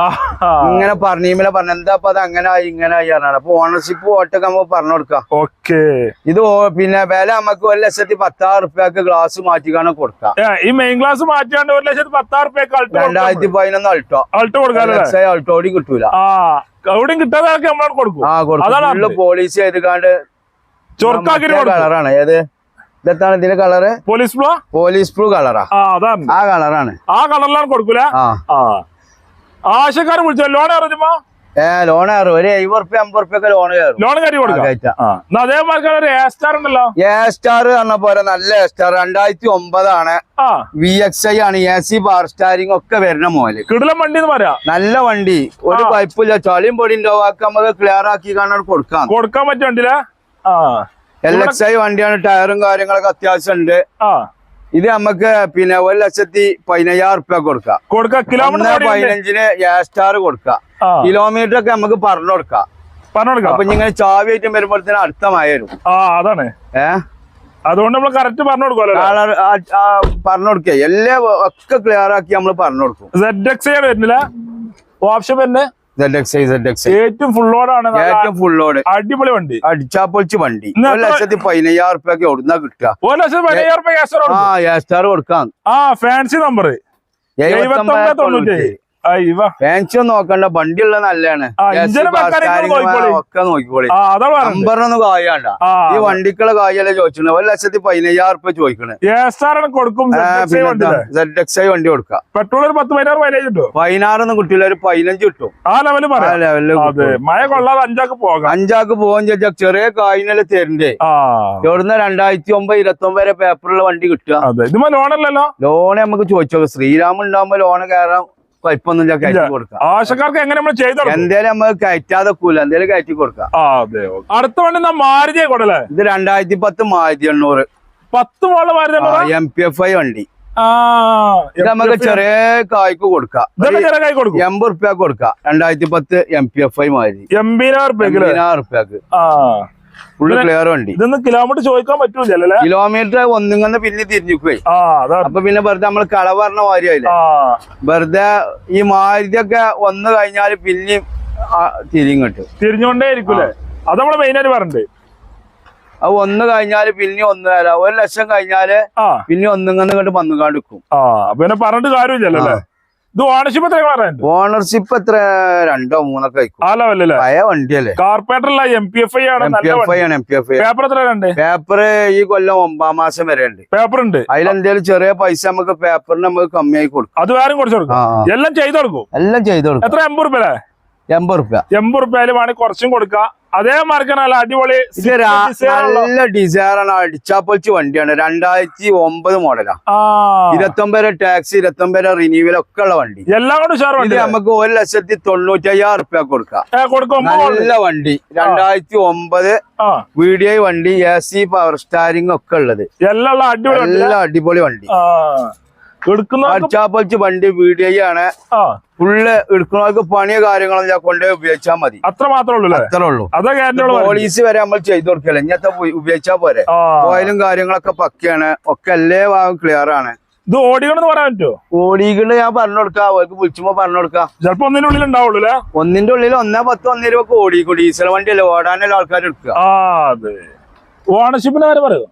ഇങ്ങനെ പറഞ്ഞീമല പറഞ്ഞ എന്താ അപ്പൊ അത് അങ്ങനെ ആയി ഇങ്ങനെ ആയി പറഞ്ഞാൽ അപ്പൊ ഓണർഷിപ്പ് ഓട്ടൊക്കെ നമുക്ക് പറഞ്ഞു കൊടുക്കാം. ഓക്കേ. ഇത് പിന്നെ വില നമുക്ക് ഒരു ലക്ഷത്തി പത്താറ് റുപ്യക്ക് ഗ്ലാസ് മാറ്റിക്കാണ് കൊടുക്കാം. ഈ മെയിൻ ഗ്ലാസ് മാറ്റിക്കാണ്ട് ഒരു ലക്ഷത്തി പത്താറ് റുപ്യക്ക് രണ്ടായിരത്തി പതിനൊന്ന് അൾട്ടോ. അൾട്ടോ അൾട്ടോ അൾട്ടോടി കിട്ടൂല. എവിടെയും കിട്ടാതെ നമ്മളോട് കൊടുക്കും. ആ കൊടുക്കും. പോളിസി ചെയ്തുകാണ്ട് ചൊറുക്കാക്കി കളറാണ്. ഏത്? ഇതെത്താണ് ഇതിന്റെ colour? Police blue? Police blue കളറാ. ആ കളറാണ്. ആ കളറിലാണ് കൊടുക്കൂല? ആശക്കാരൻ വിളിച്ചോ? ലോൺ അറിഞ്ഞുമ്പോ ഏ ലോൺ കയറും. ഒരു എഴുപത് റുപ്യ അമ്പത് റുപ്യ ഒക്കെ ലോൺ കയറും. ലോൺ കയറി കൊടുക്കാം. അതേമാതിരി ഒരു എ സ്റ്റാർ ഉണ്ടല്ലോ. എ സ്റ്റാർ പറഞ്ഞ പോലെ നല്ല എ സ്റ്റാർ രണ്ടായിരത്തി ഒമ്പതാണ്. വി എക്സ് ഐ ആണ്. എ സി പവർ സ്റ്റാരിങ് ഒക്കെ വരുന്ന മോൽ. കിടലം വണ്ടി എന്ന് പറയാ. നല്ല വണ്ടി. ഒരു പൈപ്പില്ല ചളിയും പൊടിയും അതൊക്കെ നമുക്ക് ക്ലിയർ ആക്കി കാണാൻ കൊടുക്കാം. കൊടുക്കാൻ പറ്റും വണ്ടിയിലെ? ആ. എൽ എക്സ് ഐ വണ്ടിയാണ് ടയറും കാര്യങ്ങളൊക്കെ അത്യാവശ്യം ഉണ്ട് ഇത് നമുക്ക് പിന്നെ ഒരു ലക്ഷത്തി പതിനയ്യായിരം റുപ്യ കൊടുക്കാം. കിലോമീറ്റർ പതിനഞ്ചിന് എ സ്റ്റാർ കൊടുക്കാം. കിലോമീറ്റർ ഒക്കെ നമുക്ക് പറഞ്ഞു കൊടുക്കാം. പറഞ്ഞു കൊടുക്കാം. അപ്പൊ ഇങ്ങനെ ചാവി ഐറ്റം വരുമ്പോഴത്തേന് മഴ ആ അതാണ്. ഏ? അതുകൊണ്ട് നമ്മൾ കറക്റ്റ് പറഞ്ഞു കൊടുക്കുമല്ലോ പറഞ്ഞു കൊടുക്കുക. എല്ലാം ഒക്കെ ക്ലിയർ ആക്കി നമ്മൾ പറഞ്ഞു കൊടുക്കും. ഓപ്ഷൻ തന്നെ ഏറ്റവും ഫുള്ളോടാണ് ഏറ്റവും ഫുള്ളോട് അടിപൊളി വണ്ടി. അടിച്ചാപ്പൊളിച്ച് വണ്ടി. ഒരു ലക്ഷത്തി പതിനയ്യായിരം റുപ്യൊക്കെ എവിടുന്നാ കിട്ടുക? ഒരു ലക്ഷത്തി പതിനയ്യായിരം റുപ്യ cash ആണ് ആ കൊടുക്കും. എ കൊടുക്കാം. ആ ഫാൻസി നമ്പർ എഴുപത്തി തൊണ്ണൂറ്റി. പെൻഷൻ നോക്കണ്ട. വണ്ടിയുള്ള നല്ലതാണ്. ഒക്കെ നോക്കിക്കോളി. നമ്പറിനൊന്നും കായണ്ട. ഈ വണ്ടിക്കുള്ള കായല്ലേ ചോദിച്ചത് ഒരു ലക്ഷത്തി പതിനയ്യായിരം റുപ്യ ചോദിക്കണേ. കൊടുക്കും വണ്ടിയിൽ. സെഡ് എക്സ് ഐ വണ്ടി കൊടുക്കാം. പെട്രോൾ ഒരു പത്ത് പതിനാറ് മൈലേജ് കിട്ടും. പതിനാറൊന്നും കിട്ടില്ല ഒരു പതിനഞ്ച് കിട്ടും. ആ ലെവൽ ആ ലെവലിൽ അതെ. കിട്ടും. മഴ കൊള്ളാതെ അഞ്ചാക്ക് പോകാം. അഞ്ചാക്ക് പോകാൻ ചോദിച്ചാൽ ചെറിയ കായിനല്ലേ തരണ്ടേ? ആ. എവിടുന്ന രണ്ടായിരത്തി ഒമ്പത് ഇരുപത്തി ഒമ്പത് വരെ പേപ്പറുള്ള വണ്ടി കിട്ടുക? ലോണല്ലോ ലോണ് നമുക്ക് ചോദിച്ചോ ശ്രീരാമൻ ഉണ്ടാകുമ്പോ ലോണ് കയറാൻ കുഴപ്പമൊന്നുമില്ല കയറ്റി കൊടുക്കാം. ആശക്കാർക്ക് എങ്ങനെ നമ്മൾ ചെയ്തു എന്തേലും നമ്മൾ കയറ്റാതെ കൂല എന്തേലും കയറ്റി കൊടുക്കാം. അടുത്ത വണ്ടി നാ മാരുതിയെ കൊണ്ടല്ലേ ഇത് രണ്ടായിരത്തി പത്ത് മാരുതി എണ്ണൂറ്. പത്ത് മോളെ Maruti M P F I വണ്ടി. ഇത് നമുക്ക് ചെറിയ കായ്ക്ക് കൊടുക്കാം. എൺപത് റുപ്യ കൊടുക്കാം. രണ്ടായിരത്തി പത്ത് M P F I Maruti. എൺപതിനായിരം റുപ്യക്ക് എൺപതിനായിരം റുപ്യക്ക്. ആ. ഫുള്ള് ക്ലിയർ വണ്ടി. ഇതൊന്നും കിലോമീറ്റർ ചോദിക്കാൻ പറ്റൂലല്ലേ? കിലോമീറ്റർ ഒന്നിങ്ങന്ന് പിന്നെ തിരിഞ്ഞു പോയി ആ അതാണ് അപ്പൊ പിന്നെ വെറുതെ നമ്മൾ കള പറഞ്ഞ മാതിരിയായില്ലേ? ആ. വെറുതെ ഈ മാരുതിയൊക്കെ ഒന്ന് കഴിഞ്ഞാൽ പിന്നെ തിരിഞ്ഞിട്ട് തിരിഞ്ഞോണ്ടേ ഇരിക്കൂലേ അത് നമ്മൾ മെയിൻ ആയിട്ട് പറഞ്ഞിട്ട് അത് ഒന്ന് കഴിഞ്ഞാൽ പിന്നെ ഒന്ന് തരാം ഒരു ലക്ഷം കഴിഞ്ഞാൽ പിന്നെ ഒന്നിങ്ങനെ കണ്ട് വന്നുകാണ്ട് നിൽക്കും ആ പിന്നെ പറഞ്ഞിട്ട് കാര്യമില്ലല്ലോ ഇത് ഓണർഷിപ്പ് എത്ര പറയാനുണ്ട് ഓണർഷിപ്പ് എത്ര? രണ്ടോ മൂന്നൊക്കെ കഴിക്കും ആ ലെവലല്ലേ പഴയ വണ്ടിയല്ലേ? Carburettor M P F I ആണ് എം പി എഫ് ഐ ആണ് M P F I paper എത്ര ഉണ്ട് പേപ്പർ ഈ കൊല്ലം ഒമ്പതാം മാസം വരെ ഉണ്ട്. പേപ്പർ ഉണ്ട്. അതിലെന്തേലും ചെറിയ പൈസ നമുക്ക് പേപ്പറിന് നമുക്ക് കമ്മിയായി കൊടുക്കും. അത് വേറെ കുറച്ച് കൊടുക്കും. എല്ലാം ചെയ്ത് കൊടുക്കും. എല്ലാം ചെയ്ത് കൊടുക്കും. എത്ര? എൺപത് റുപ്യ എൺപത് റുപ്യ. എൺപത് റുപ്യയിൽ വേണമെങ്കിൽ കുറച്ചും കൊടുക്കാം. അതേ മാർക്കാണ് നല്ല അടിപൊളി നല്ല ഡിസൈറാണ് അടിച്ചാപ്പൊളിച്ച് വണ്ടിയാണ്. രണ്ടായിരത്തി ഒമ്പത് മോഡലാ ഇരുപത്തൊമ്പത് ടാക്സി ഇരുപത്തൊമ്പത് റിന്യൂവൽ ഒക്കെ ഉള്ള വണ്ടി. എല്ലാം കൊണ്ട് ഉഷാർ വണ്ടി നമുക്ക് ഒരു ലക്ഷത്തി തൊണ്ണൂറ്റി അയ്യായിരം റുപ്യ കൊടുക്കാം. നല്ല വണ്ടി. രണ്ടായിരത്തി ഒമ്പത് വീഡിയോ വണ്ടി എ സി പവർ സ്റ്റാരിങ് ഒക്കെ ഉള്ളത്. എല്ലാം അടിപൊളി വണ്ടി. അടിച്ചാപ്പൊളിച്ച് വണ്ടി വീഡിയോ ആണ് ഫുള്ള് എടുക്കുന്നവർക്ക് പണിയ കാര്യങ്ങളും ഞാൻ കൊണ്ടുപോയി ഉപയോഗിച്ചാൽ മതി. അത്ര മാത്രമേ അത്രേ ഉള്ളൂ പോലീസ് വരെ നമ്മൾ ചെയ്തു കൊടുക്കില്ല? ഇങ്ങനത്തെ ഉപയോഗിച്ചാൽ പോരെ? ഓയിലും കാര്യങ്ങളൊക്കെ പക്കയാണ്. ഒക്കെ എല്ലാ ഭാഗം ക്ലിയർ ആണ്. ഇത് ഓടികളെന്ന് പറയാൻ പറ്റുമോ ഓടികൾ ഞാൻ പറഞ്ഞു കൊടുക്കാം. അവർക്ക് വിളിച്ചുമ്പോ പറഞ്ഞു കൊടുക്കാം. ചിലപ്പോ ഒന്നിന്റെ ഉള്ളിൽ ഉണ്ടാവുള്ളൂ അല്ലേ? ഒന്നിന്റെ ഉള്ളിൽ ഒന്നേ പത്ത് ഒന്നേ രൂപ ഓടിക്കും. ഡീസൽ വണ്ടിയല്ലേ? ഓടാനല്ലേ ആൾക്കാർ എടുക്കുക. ഓണർഷിപ്പിന് ആര് പറയൂ?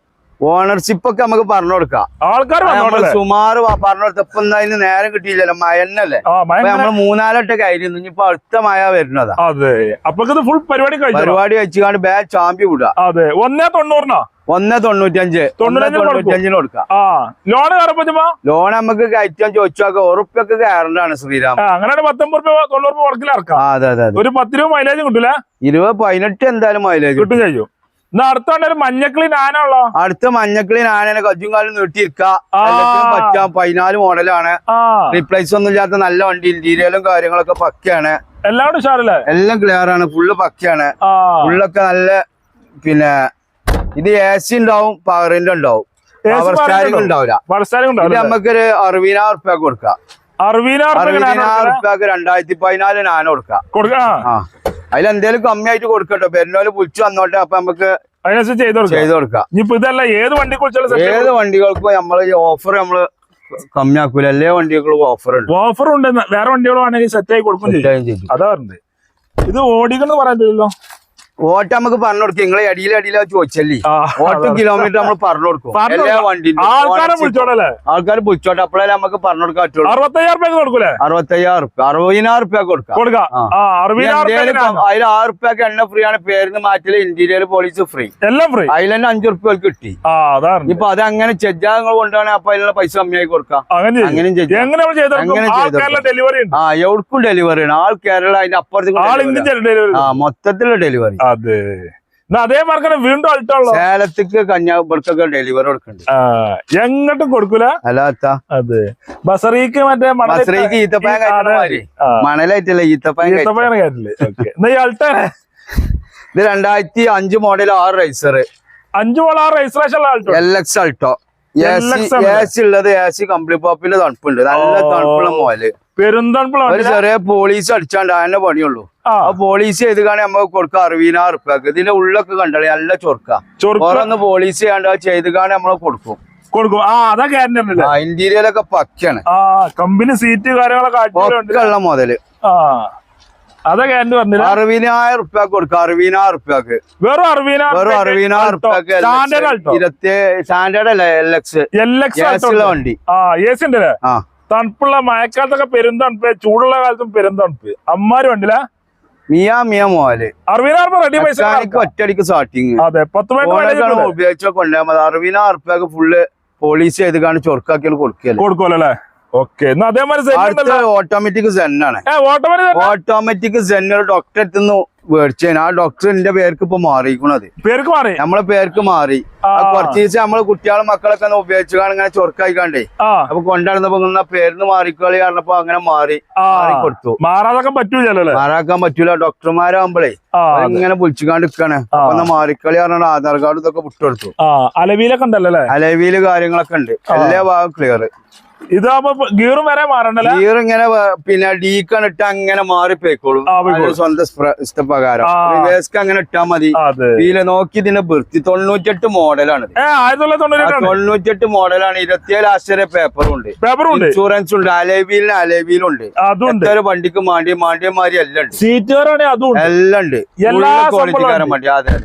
ഓണർഷിപ്പ് ഒക്കെ നമുക്ക് പറഞ്ഞു കൊടുക്കാം. ആൾക്കാർ സുമാറ് പറഞ്ഞു കൊടുത്തപ്പോ അതിന് നേരം കിട്ടിയില്ലല്ലോ. മയന്നല്ലേ നമ്മൾ മൂന്നാലൊട്ടൊക്കെ ആയിരുന്നു ഇനിയിപ്പോ അടുത്ത മഴ വരുന്നതാ. അതെ. അപ്പൊ ഇത് ഫുൾ പരിപാടി പരിപാടി വെച്ചുകൊണ്ട് ബാ ചാമ്പി വിടുക. അതെ. ഒന്നേ തൊണ്ണൂറിനോ? ഒന്ന് തൊണ്ണൂറ്റഞ്ച് തൊണ്ണൂറ്റഞ്ചിന് കൊടുക്കാം. ലോൺ നമുക്ക് കയറ്റാൻ ചോദിച്ചാൽ ഉറപ്പൊക്കെ കയറേണ്ടതാണ് ശ്രീരാം. അങ്ങനെ പത്തൊമ്പത് രൂപ തൊണ്ണൂറ് രൂപ വർക്കിൽ ഇറക്കാം. ആ അതെ അതെ അതെ. ഒരു പത്ത് രൂപ മൈലേജ് കിട്ടില്ല ഇരുപത് പതിനെട്ട് എന്തായാലും മൈലേജ് കിട്ടും എന്നാ അടുത്തോണ്ട് ഒരു മഞ്ഞക്കിളി നാനുള്ള അടുത്ത മഞ്ഞക്കിളി നാനാണ് കജ്ജും കാലും നീട്ടിയിരിക്ക. പറ്റാം പതിനാല് മോഡലാണ്. റീപ്ലേസ് ഒന്നും ഇല്ലാത്ത നല്ല വണ്ടി ഇന്റീരിയലും കാര്യങ്ങളൊക്കെ പക്കയാണ്. എല്ലാവരും ഉഷാറല്ലേ? എല്ലാം ക്ലിയർ ആണ് ഫുള്ള് പക്കയാണ്. ഫുള്ളൊക്കെ നല്ല പിന്നെ ഇത് എ സി ഉണ്ടാവും പവറിന്റെ ഉണ്ടാവും. പവർ സ്റ്റാരിംഗ് ഉണ്ടാവും. ഉണ്ടാവില്ല. ഇത് നമുക്കൊരു അറുപതിനായിരം റുപ്യ കൊടുക്കാം. അറുപതിനായിരം റുപ്യക്ക് രണ്ടായിരത്തി പതിനാല് നാനോ കൊടുക്കാം. കൊടുക്കാം ആ കമ്മി കമ്മിയായിട്ട് കൊടുക്കട്ടോ. പെരുന്നോൽ വിളിച്ചു വന്നോട്ടെ അപ്പൊ നമുക്ക് അതിനനുസരിച്ച് ചെയ്ത് കൊടുക്കാം. ചെയ്ത് കൊടുക്കാം. ഇനിയിപ്പോ ഇതല്ല ഏത് വണ്ടി ഏത് വണ്ടികൾക്കും നമ്മൾ ഈ ഓഫർ നമ്മൾ കമ്മിയാക്കൂല. എല്ലാ വണ്ടികൾക്കും ഓഫർ ഉണ്ട്. ഓഫർ ഉണ്ട് വേറെ വണ്ടികൾ ആണെങ്കിൽ സെറ്റ് ആയി കൊടുക്കും. അതാ പറഞ്ഞത്. ഇത് ഓടിക്കണം പറയാനില്ലല്ലോ ഓട്ടം നമുക്ക് പറഞ്ഞു കൊടുക്കും. നിങ്ങളെ അടിയിൽ അടിയിലാ ചോദിച്ചല്ലേ? ഓട്ട കിലോമീറ്റർ നമ്മൾ പറഞ്ഞു കൊടുക്കും. എല്ലാ വണ്ടി ആൾക്കാരെ വിളിച്ചോടല്ലേ ആൾക്കാർ വിളിച്ചോട്ടെ. അപ്പോഴേ നമുക്ക് പറഞ്ഞു കൊടുക്കാൻ പറ്റുള്ളൂ. അറുപത്തയ്യായിരം റുപ്യ കൊടുക്കൂലേ? അറുപത്തയ്യായിരം റുപ്യ അറുപതിനായിരം റുപ്യ കൊടുക്കാം. അതിൽ ആറ് റുപ്യക്ക് എണ്ണ ഫ്രീ ആണ്. പേരിന് മാറ്റിൽ ഇന്റീരിയർ പോലീസ് ഫ്രീ എല്ലാം ഫ്രീ അതിൽ തന്നെ അഞ്ചു റുപ്യ കിട്ടി. ഇപ്പൊ അത് അങ്ങനെ ചെജ്ജാങ്ങൾ കൊണ്ടാണ് അപ്പൊ അതിനുള്ള പൈസ കമ്മിയായി കൊടുക്കാം. അങ്ങനെ ഡെലിവറി ആ എവിടേക്കും ഡെലിവറി ആണ്. ആൾ കേരള അതിന്റെ അപ്പുറത്തേക്ക് മൊത്തത്തിലുള്ള ഡെലിവറി അതെ. അതേ മാർക്കന്നെ വീണ്ടും അടുത്തുള്ള സേലത്തേക്ക് കന്യാകുമാരിക്കൊക്കെ ഡെലിവറി കൊടുക്കണ്ട്. എങ്ങോട്ടും കൊടുക്കൂല. അല്ലാത്ത അതെ. ബസറിക്ക് മറ്റേ ബസ്രയ്ക്ക് ഈത്തപ്പഴം. മണലായിട്ടല്ല ഈത്തപ്പഴം ഓക്കെ. എന്നാ ഈ അൾട്ടാണ്. ഇത് രണ്ടായിരത്തി അഞ്ച് മോഡൽ ആറ് റൈസർ അഞ്ചു മോഡൽ ആ രജിസ്ട്രേഷൻ ഉള്ള Alto L X Alto. A C ഉള്ളത് എ സി കംപ്ലീറ്റ് പോപ്പിന്റെ തണുപ്പുണ്ട്. നല്ല. തണുപ്പുള്ള മോൽ പെരുന്തണുപ്പുള്ള ഒരു ചെറിയ പോലീസ് അടിച്ചാണ്ട് അതിന്റെ പണിയുള്ളൂ. ആ. പോളീസ് പോലീസ് ചെയ്ത് കാണാൻ നമുക്ക് കൊടുക്കാം അറുപതിനായിരം റുപ്യക്ക് ഇതിന്റെ ഉള്ളൊക്കെ കണ്ടല്ലേ നല്ല ചൊർക്ക ചൊറന്ന് പോലീസ് ചെയ്യാണ്ട് ചെയ്ത് കാണാൻ നമ്മൾ കൊടുക്കും. കൊടുക്കും. ആ അതാ ഗ്യാരണ്ടി ഇന്റീരിയലൊക്കെ പക്കയാണ്. ആ കമ്പനി സീറ്റ് കാര്യങ്ങളൊക്കെ ഉള്ള മുതൽ. ആ അതാ ഗ്യാരണ്ടി പറഞ്ഞില്ല അറുപതിനായിരം റുപ്യക്ക് കൊടുക്കാം അറുപതിനായിരം റുപ്യക്ക് വെറും അറുപതിനായിരം വെറും അറുപതിനായിരം റുപ്യക്ക് സ്റ്റാൻഡേർഡ് അല്ല എൽ എക്സ് എൽ എക്സ് വണ്ടി. ആ എ സി ഉണ്ടല്ലേ? ആ. തണുപ്പുള്ള മഴക്കാലത്തൊക്കെ പെരുന്തണുപ്പ് ചൂടുള്ള കാലത്തും പെരുന്തണുപ്പ്. അമ്മാര് വേണ്ടില്ല മിയാ മിയ മോൽ അറുപതിനായിരം റെഡി പൈസ മെക്കാനിക്ക് ഒറ്റയടിക്ക് സ്റ്റാർട്ടിങ് അതെ പത്ത് അറുപതിനായിരം റുപ്യക്ക് ഫുള്ള് പോലീസ് ചെയ്ത് കാണി ചൊറുക്കാക്കി കൊടുക്കല്ലേ? കൊടുക്കുമല്ലോ ഓക്കെ ഓട്ടോമാറ്റിക് സെന്നാണ് ഓട്ടോമാറ്റിക് സെന്നൊരു ഡോക്ടർ എത്തുന്നു ഡോക്ടറെ അടുത്തുനിന്ന് മേടിച്ചേന് ആ ഡോക്ടർ എന്റെ പേർക്ക് ഇപ്പൊ മാറിയിരിക്കണത്. പേർക്ക് മാറി? നമ്മളെ പേർക്ക് മാറി. കുറച്ച് ദിവസം നമ്മൾ കുട്ടികളും മക്കളൊക്കെ ഒന്ന് ഉപയോഗിച്ചു കാണാൻ ഇങ്ങനെ ചൊറുക്കായിക്കാണ്ടേ. അപ്പൊ കൊണ്ടാടുന്ന ഇങ്ങനെ പേരിന്ന് മാറിക്കളി പറഞ്ഞപ്പോ അങ്ങനെ മാറി. മാറി കൊടുത്തു മാറാതാക്കാൻ പറ്റൂലല്ലോ അല്ലേ? മാറാക്കാൻ പറ്റൂല. ഡോക്ടർമാരാകുമ്പോഴേ ഇങ്ങനെ വിളിച്ചുകാണ്ട് കാണിക്കാണ്. അപ്പൊ മാറിക്കളി പറഞ്ഞ ആധാർ കാർഡ് ഇതൊക്കെ വിട്ടുകൊടുത്തു അലവിയിലൊക്കെ ഉണ്ടല്ലോ അലവിയിൽ കാര്യങ്ങളൊക്കെ ഉണ്ട്. എല്ലാ ഭാഗം ക്ലിയർ ഇതാകുമ്പോ ഗീറും വരെ മാറണ്ടല്ലേ? ഗീർ ഇങ്ങനെ പിന്നെ ഡീക്കാൻ ഇട്ട് അങ്ങനെ മാറി പോയിക്കോളും സ്വന്തം ഇഷ്ടപ്രകാരം. റിവേഴ്സ്ക്ക് അങ്ങനെ ഇട്ടാ മതി. ഇതിലെ നോക്കി ഇതിന്റെ വൃത്തി തൊണ്ണൂറ്റെട്ട് മോഡലാണ് തൊണ്ണൂറ്റെട്ട് മോഡലാണ്. ഇരുപത്തിയേഴ് ആശ്ചര്യ പേപ്പറും ഉണ്ട് പേപ്പറും ഉണ്ട്. ഇൻഷുറൻസ് ഉണ്ട് അലവിയിലും അലേവിയിലും ഉണ്ട് അതുണ്ട് വണ്ടിക്ക് മാണ്ടി മാണ്ടിയമാരി എല്ലാം ഉണ്ട്. സീറ്റുകാരാണെങ്കിൽ അതും എല്ലാം ഉണ്ട്. എല്ലാ ക്വാളിറ്റിക്കാരൻ വണ്ടി. അതെ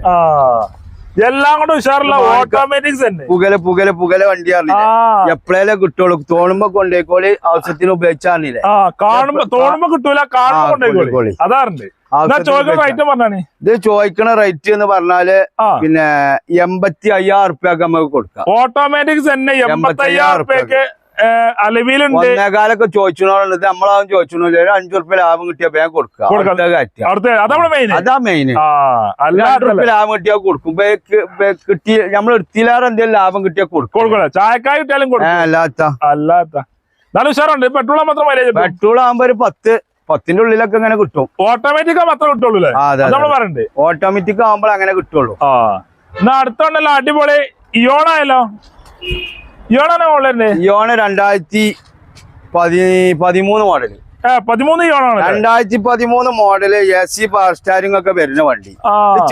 എല്ലാം കൂടെ ഉഷാറില്ല. ഓട്ടോമാറ്റിക്സ് തന്നെ. പുകല പുകല പുകല വണ്ടി ആ. അറിയില്ല എപ്പോഴേലും കിട്ടുള്ളൂ. തോണുമ്പോ കൊണ്ടേക്കോളി ആവശ്യത്തിന് ഉപയോഗിച്ചാറില്ലേ ആ കാണുമ്പോ തോണുമ്പോ കിട്ടൂല. കാണുമ്പോ കൊണ്ടേക്കോളി. അതാറുണ്ട്. ഇത് ചോദിക്കണ റേറ്റ് എന്ന് പറഞ്ഞാൽ പിന്നെ എൺപത്തി അയ്യായിരം റുപ്യൊക്കെ നമുക്ക് കൊടുക്കാം. ഓട്ടോമാറ്റിക്സ് തന്നെ എൺപത്തി അയ്യായിരം റുപ്യക്ക് അലവിയിലുണ്ട് ഒന്നേകാലൊക്കെ ചോദിച്ചോണ്ട് നമ്മളാവും ചോദിച്ചോളൂ ഒരു അഞ്ചു റുപ്യ ലാഭം കിട്ടിയ ബാങ്ക് കൊടുക്കുക അതാ മെയിൻ അല്ലാതെ റുപ്യ ലാഭം കിട്ടിയാൽ കൊടുക്കും. കിട്ടിയ നമ്മൾ എടുത്തില്ലാറ് എന്തെങ്കിലും ലാഭം കിട്ടിയാൽ കൊടുക്കും. ചായക്കായ കിട്ടിയാലും കൊടുക്കും. അല്ലാത്ത. അല്ലാത്ത. നല്ല ഉഷാറുണ്ട്. പെട്രോൾ മാത്രം പെട്രോൾ ആകുമ്പോ ഒരു പത്ത് പത്തിന്റെ ഉള്ളിലൊക്കെ അങ്ങനെ കിട്ടും. ഓട്ടോമാറ്റിക് മാത്രം കിട്ടുള്ളൂ നമ്മൾ പറയണ്ടേ. ഓട്ടോമാറ്റിക് ആകുമ്പോൾ അങ്ങനെ കിട്ടുള്ളൂ. ആ. എന്നാ അടുത്തുണ്ടല്ലോ അടിപൊളി ഇയോണായല്ലോ ഇയോണ് രണ്ടായിരത്തി പതി പതിമൂന്ന് മോഡൽ. പതിമൂന്ന് ഇയോണാണ് രണ്ടായിരത്തി പതിമൂന്ന് model A C power steering ഒക്കെ വരുന്ന വണ്ടി.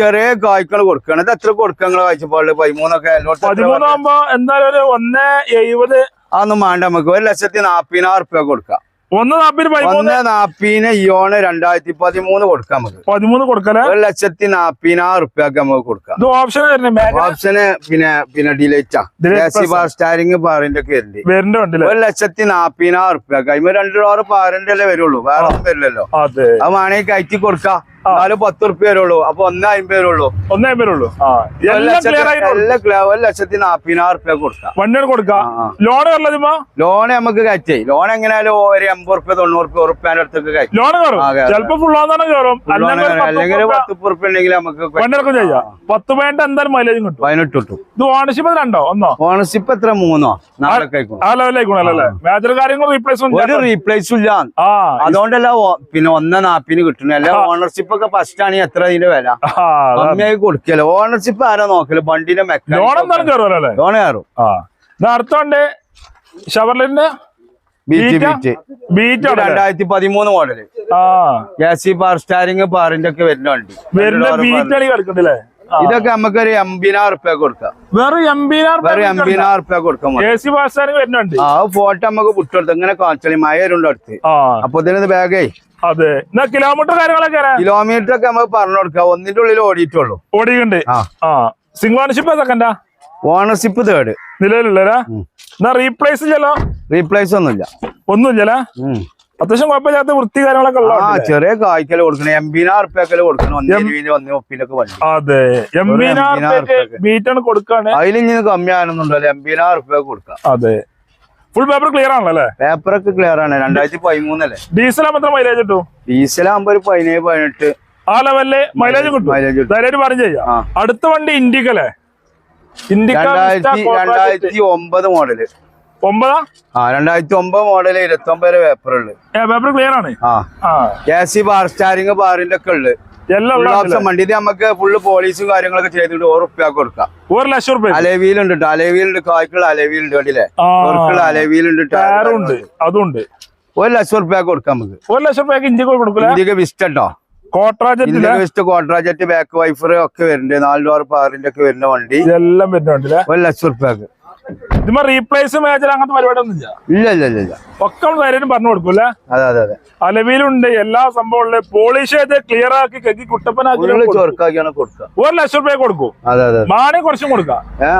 ചെറിയ കായ്ക്കൾ കൊടുക്കണത് ഇത് എത്ര കൊടുക്കങ്ങൾ കാഴ്ചപ്പാടിൽ പതിമൂന്നൊക്കെ പതിമൂന്നാകുമ്പോ എന്തായാലും ഒന്ന് എഴുപത് അതൊന്നും വേണ്ട. നമുക്ക് ഒരു ലക്ഷത്തി നാപ്പതിനായിരം റുപ്യ കൊടുക്കാം. ഒന്ന് നാപ്പിന് നാപ്പതിന് ഇയോണ് രണ്ടായിരത്തി പതിമൂന്ന് കൊടുക്കാം നമുക്ക്. പതിമൂന്ന് കൊടുക്കല? ഒരു ലക്ഷത്തി നാപ്പിനായിരം റുപ്യക്ക് നമുക്ക് കൊടുക്കാം. ഇത് ഓപ്ഷൻ ഓപ്ഷന് പിന്നെ പിന്നെ ഡിലേറ്റാ പാറിന്റെ ഒക്കെ വരുന്നുണ്ട് ഒരു ലക്ഷത്തി നാപ്പിനായിരം റുപ്യക്ക്. അതിന് രണ്ട് ഡോറ് പാറിന്റെ അല്ലേ വരുള്ളൂ. വേറെ ഒന്നും വരില്ലല്ലോ. അതെ. അത് വേണമെങ്കിൽ കയറ്റി കൊടുക്കാം. എന്നാലും പത്ത് റുപ്യ വരുള്ളൂ. അപ്പൊ ഒന്ന് അമ്പത് വരുള്ളൂ. ഒന്നേ ആ. ഒരു എല്ലാം ക്ലിയർ ഒരു ലക്ഷത്തി നാപ്പതിനായിരം റുപ്യ കൊടുക്കാം. വണ്ടിയാണ് കൊടുക്കാം. ലോൺ വരലതുമ്പോ ലോൺ നമുക്ക് കയറ്റി ലോൺ എങ്ങനെയാലും ഒരു എൺപത് റുപ്യ തൊണ്ണൂറ് റുപ്യ ഉറുപ്പ്യാന്റെ അടുത്തൊക്കെ കയറ്റി ലോൺ കയറും. ആ, കയറും. ചിലപ്പോ ഫുൾ ആണെന്നാണ് കയറും. അല്ലെങ്കിൽ പത്ത് ഉറുപ്പ്യ ഉണ്ടെങ്കിൽ നമുക്ക് ചെയ്യാം. പത്ത് പോയിന്റ് എന്തായാലും മൈലേജും കിട്ടും. പതിനെട്ട് കിട്ടും. ഇത് ഓണർഷിപ്പ് രണ്ടോ? ഒന്നോ? ഓണർഷിപ്പ് എത്ര? മൂന്നോ? നാളെ റീപ്ലേസ് ആ ലെവലിലേക്കുള്ളൂ അല്ലേ മേജർ കാര്യങ്ങൾ ഒരു റീപ്ലേസും ഇല്ല. അതുകൊണ്ടല്ല പിന്നെ ഒന്ന നാപ്പിന് കിട്ടുന്നു അല്ല? ഓണർഷിപ്പ് ഒക്കെ ഫസ്റ്റ് ആണ് എത്ര ഇതിന്റെ വില? കമ്മിയായി കൊടുക്കൽ. ഓണർഷിപ്പ് ആരാ നോക്കൽ? വണ്ടിന്റെ ലോൺ കയറും ഷവർലിന്റെ? ആണ് രണ്ടായിരത്തി പതിമൂന്ന് model. A C power steering പാറിന്റെ ഒക്കെ വരുന്ന വണ്ടി. വരുന്ന ബീറ്റ് ആണ് കിടക്കണ്ടല്ലേ ഇതൊക്കെ നമുക്കൊരു എൺപതിനായിരം റുപ്യ കൊടുക്കാം. വെറും എംബിനാർ എംപിനാ റുപ്യ കൊടുക്കാം ആ ഫോട്ടോ നമുക്ക് പുട്ടെടുത്ത് ഇങ്ങനെ കാണിച്ചാൽ മഴ വരുന്നുണ്ട് അടുത്ത്. അപ്പൊ ഇതിന് ബാഗേ അതെ. എന്നാ കിലോമീറ്റർ കാര്യങ്ങളൊക്കെ കിലോമീറ്റർ ഒക്കെ നമ്മൾ പറഞ്ഞു കൊടുക്കാം. ഒന്നിന്റെ ഉള്ളിൽ ഓടിയിട്ടുള്ളൂ. ഓടിയുണ്ട് ആ. സിംഗിൾ ഓണർഷിപ്പ് സെക്കൻഡാ ഓണർഷിപ്പ് തേർഡ് നിലവിലുള്ള എന്നാ റീപ്ലേസ് ചെല്ലോ റീപ്ലേസ് ഒന്നുമില്ല. ഒന്നുമില്ലല്ലേ? ഉം. അത്യാവശ്യം കുഴപ്പമില്ലാത്ത വൃത്തി കാര്യങ്ങളൊക്കെ ഉള്ള ചെറിയ കായ്ക്കൽ കൊടുക്കണം. എംബിനാ റുപ്യക്കൽ കൊടുക്കണം. അതെ. എംബിനാർ എംബിനാർ ബീറ്റാണ് കൊടുക്കാണ്. അതിൽ ഇനി കമ്മി ആണെന്നുണ്ടല്ലോ. എൺപതിനായിരം റുപ്യ കൊടുക്കാം. അതെ. ഫുൾ പേപ്പർ ക്ലിയർ ആണല്ലോ അല്ലേ? പേപ്പറൊക്കെ ക്ലിയർ ആണ്. രണ്ടായിരത്തി പതിമൂന്നല്ലേ? ഡീസൽ ആകുമ്പോൾ എത്ര മൈലേജ് കിട്ടും? ഡീസലാകുമ്പോ ഒരു പതിനേഴ് പതിനെട്ട്. ആ ലെവലിൽ മൈലേജ് കിട്ടും. ധൈര്യമായിട്ട് പറഞ്ഞു ചെയ്യാം. അടുത്ത വണ്ടി ഇൻഡിക്കല്ലേ ഇൻഡിക്ക രണ്ടായിരത്തി ഒമ്പത് മോഡൽ. ഒമ്പതാ? ആ രണ്ടായിരത്തി ഒമ്പത് മോഡൽ ഇരുപത്തി ഒമ്പത് പേപ്പറുള്ളു പേപ്പർ ക്ലിയർ ആണ്. ആ. ആ. എ സി ബാർ സ്റ്റാരിങ് ബാറിന്റെ ഒക്കെ ഉള്ളു. എല്ലാം വണ്ടി ഇത് നമുക്ക് ഫുള്ള് പോളീസും കാര്യങ്ങളൊക്കെ ചെയ്തിട്ട് ഓർ റുപ്യ കൊടുക്കാം. ഒരു ലക്ഷം റുപ്യ അലവിയിലുണ്ട് അലവിയിലുണ്ട് കായ്ക്കുള്ള അലവിയിലുണ്ട് കണ്ടില്ലേ? അലവിയിലുണ്ട് ടയറുണ്ട് അതുണ്ട്. ഒരു ലക്ഷം റുപ്യ കൊടുക്കാം നമുക്ക്. ഒരു ലക്ഷം റുപ്യക്ക് ഇന്ത്യ കൊടുക്കില്ല ഇന്ത്യയ്ക്ക് വിസ്റ്റ് ഉണ്ടോ ഇന്ത്യയ്ക്ക് വിസ്റ്റ് ബാക്ക് വൈഫർ ഒക്കെ വരുന്നുണ്ട്. നാല് ഡോർ പാറിന്റെ ഒക്കെ വരുന്ന വണ്ടി. ഇതെല്ലാം വരുന്നുണ്ട് ഒരു ലക്ഷം റുപ്യക്ക് ഇതുമ്പോ റീപ്ലേസ് മേജർ അങ്ങനത്തെ പരിപാടി ഒന്നും ഇല്ല ഇല്ല ഇല്ല. ഒക്കെ പറഞ്ഞു കൊടുക്കൂല അതെ അതെ അതെ. അലവിലുണ്ട് എല്ലാ സംഭവങ്ങളിലും പോളിഷ് ചെയ്ത് ക്ലിയർ ആക്കി കെക്കി കുട്ടപ്പനാക്കി ഒരു ലക്ഷം രൂപ കൊടുക്കും. അതെ അതെ മാണി കുറച്ചും കൊടുക്കാം. ആ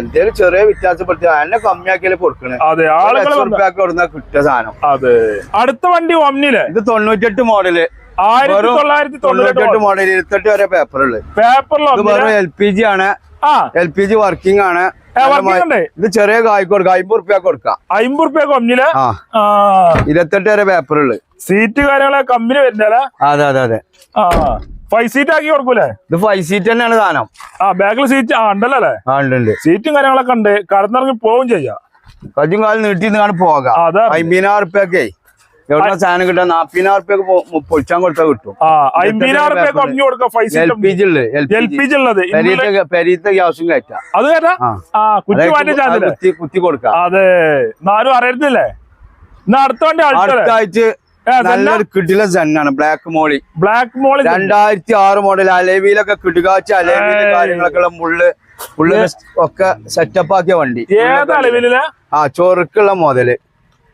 എന്തേലും ചെറിയ വ്യത്യാസപ്പെടുത്തി എന്നെ കമ്മിയാക്കിയാലേ കൊടുക്കണേ. അതെ ആളുകൾ കിട്ടിയ സാധനം. അതെ. അടുത്ത വണ്ടി ഒന്നിലെ ഇത് തൊണ്ണൂറ്റെട്ട് മോഡൽ. ആയിരത്തി തൊള്ളായിരത്തി തൊണ്ണൂറ്റി തൊണ്ണൂറ്റെട്ട് മോഡൽ ഇരുപത്തെട്ട് വരെ പേപ്പറുള്ളത് പേപ്പറിലോ എൽ പി ജി ആണ്. ആ. എൽ പി ജി വർക്കിംഗ് ആണ്. ഇത് ചെറിയ കായ് കൊടുക്കാം. അമ്പത് റുപ്യ കൊടുക്കാം. അമ്പത് റുപ്യ കമ്മിയിൽ? ഇരുപത്തെട്ട് വരെ പേപ്പറുള്ളു. സീറ്റ് കാര്യങ്ങളെ കമ്പനി വരുന്നല്ലേ അതെ അതെ അതെ. ഫൈവ് സീറ്റ് ആക്കി കൊടുക്കൂലേ? ഇത് ഫൈവ് സീറ്റ് തന്നെയാണ് സാധനം. ആ ബാക്കിൽ സീറ്റ് ആ ഉണ്ടല്ലോ ഉണ്ട് സീറ്റും കാര്യങ്ങളൊക്കെ ഉണ്ട്. കടന്നിറങ്ങി പോവും ചെയ്യാം. കജ്ജും കാലം നീട്ടി നിന്നാണ് പോകാം അതാ. അമ്പതിനായിരം റുപ്യൊക്കെ. എവിടെ സാധനം കിട്ടാൻ നാപ്പതിനായിരം റുപ്യക്ക് പൊളിച്ചാൻ കൊടുത്താൽ കിട്ടും. ആ അമ്പതിനായിരം റുപ്യ കമ്പനി കൊടുക്കാം five L seat P G ഉള്ളു എൽ എൽ പി ജി ഉള്ളത്. പെരീത്തെ പെരീത്തെ ഗ്യാസും കയറ്റാം. അത് കുത്തി കുത്തി കൊടുക്കാം. അതെ. എന്നാ അടുത്ത വണ്ടി നല്ലൊരു കിടില സെന്നാണ് ബ്ലാക്ക് മോളി. ബ്ലാക്ക് മോളി രണ്ടായിരത്തി ആറ് മോഡൽ അലേവിയിലൊക്കെ കിടുകാച്ച അലേവിയിൽ. കാര്യങ്ങളൊക്കെ ഉള്ള മുള്ള് ഒക്കെ സെറ്റപ്പ് ആക്കിയ വണ്ടി. ഏത് ആ ചോറുക്കുള്ള മുതൽ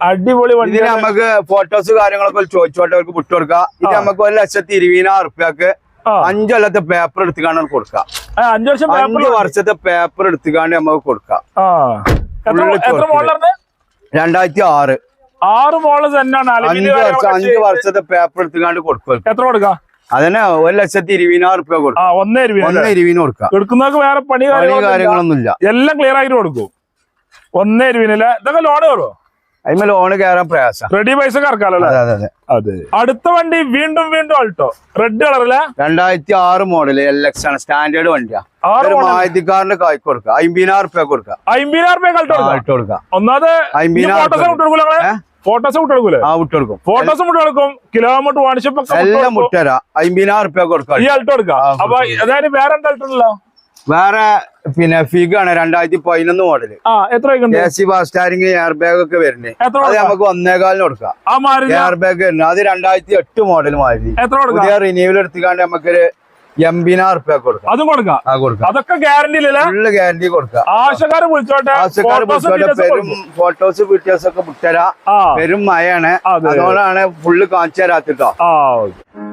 അടിപൊളി വണ്ടി ഇതിന് നമുക്ക് ഫോട്ടോസ് കാര്യങ്ങളൊക്കെ ചോദിച്ചോട്ടെ അവർക്ക് വിട്ടുകൊടുക്കാം ഇത് നമുക്ക് ഒരു ലക്ഷത്തി ഇരുപതിനായിരം റുപ്യക്ക് അഞ്ചു കൊല്ലത്തെ പേപ്പർ എടുത്തുകാണ്ട് കൊടുക്കാം. അഞ്ചു വർഷം അഞ്ച് വർഷത്തെ പേപ്പർ എടുത്തുകാണ്ട് നമുക്ക് കൊടുക്കാം. രണ്ടായിരത്തി ആറ് ആറ് മോൾ തന്നെയാണ് അഞ്ച് വർഷം അഞ്ചു വർഷത്തെ പേപ്പർ എടുത്തുകാണ്ട് കൊടുക്കും എത്ര കൊടുക്കാം? അതന്നെ ഒരു ലക്ഷത്തി ഇരുപതിനായിരം റുപ്യ കൊടുക്കും. കൊടുക്കാം ഒന്നേ രൂപ ഒന്ന് ഇരുപതിന് കൊടുക്കാം. എടുക്കുന്നവർക്ക് വേറെ പണി കാര്യങ്ങളൊന്നും ഇല്ല. കാര്യങ്ങളൊന്നുമില്ല. എല്ലാം ക്ലിയർ ആയിട്ട് കൊടുക്കും. ഒന്നേ രൂപയിലെ ഇതൊക്കെ ലോൺ കയറുമോ അതിന് ലോണ് കയറാൻ പ്രയാസം. റെഡി പൈസ കറക്കാലോ അതെ അതെ അതെ. അതെ. അടുത്ത വണ്ടി വീണ്ടും വീണ്ടും ആൾട്ടോ റെഡ് കളറിലെ രണ്ടായിരത്തി ആറ് മോഡൽ എൽ എക്സ് ആണ്. സ്റ്റാൻഡേർഡ് വണ്ടിയാ. മായത്തിക്കാരന്റെ കായ് കൊടുക്കുക അമ്പതിനായിരം റുപ്യ കൊടുക്കുക അമ്പതിനായിരം രൂപ കളട്ടോ ആ, ഇട്ട് കൊടുക്കാം. ഒന്നാമത് അമ്പതിനായിരം ഫോട്ടോസ് റുപ്യ. വിട്ടെടുക്കൂലേ ആ ഫോട്ടോസ് വിട്ടെടുക്കും കിലോമീറ്റർ വാണിജ്യം എല്ലാം. മുട്ടരാ. അമ്പതിനായിരം റുപ്യ കൊടുക്കാം. ഈ ആൾട്ടോ എടുക്കാം. ആ, അപ്പൊ അതായത് വേറെ എന്താ വേറെ പിന്നെ ഫിഗ് ആണ് രണ്ടായിരത്തി പതിനൊന്ന് മോഡൽ ആ എത്ര ഉണ്ട്? എ സി ഫാസ്റ്റാരിങ് എയർ ബാഗ് ഒക്കെ വരുന്നത്. അത് നമുക്ക് ഒന്നേകാലിന് കൊടുക്കാം. എയർ ബാഗ് വരുന്നത്. അത് രണ്ടായിരത്തി എട്ട് മോഡൽ മാതിരി പുതിയ റിന്യൂവൽ എടുത്തുകാണ്ട് നമുക്കൊരു എൺപതിനായിരം റുപ്യ കൊടുക്കാം. അതും കൊടുക്കാം. കൊടുക്കാം. അതൊക്കെ ഗ്യാരണ്ടി ഫുള്ള് ഗ്യാരണ്ടി കൊടുക്കാം. വിളിച്ചോട്ടെ? പെരും. ഫോട്ടോസ് വീഡിയോസ് ഒക്കെ വിട്ടരാ. പെരും മഴയാണ്. അതെ. അതുകൊണ്ടാണ് ഫുള്ള് കാണിച്ചു തരാത്തിട്ടോ ആ ഓക്കെ.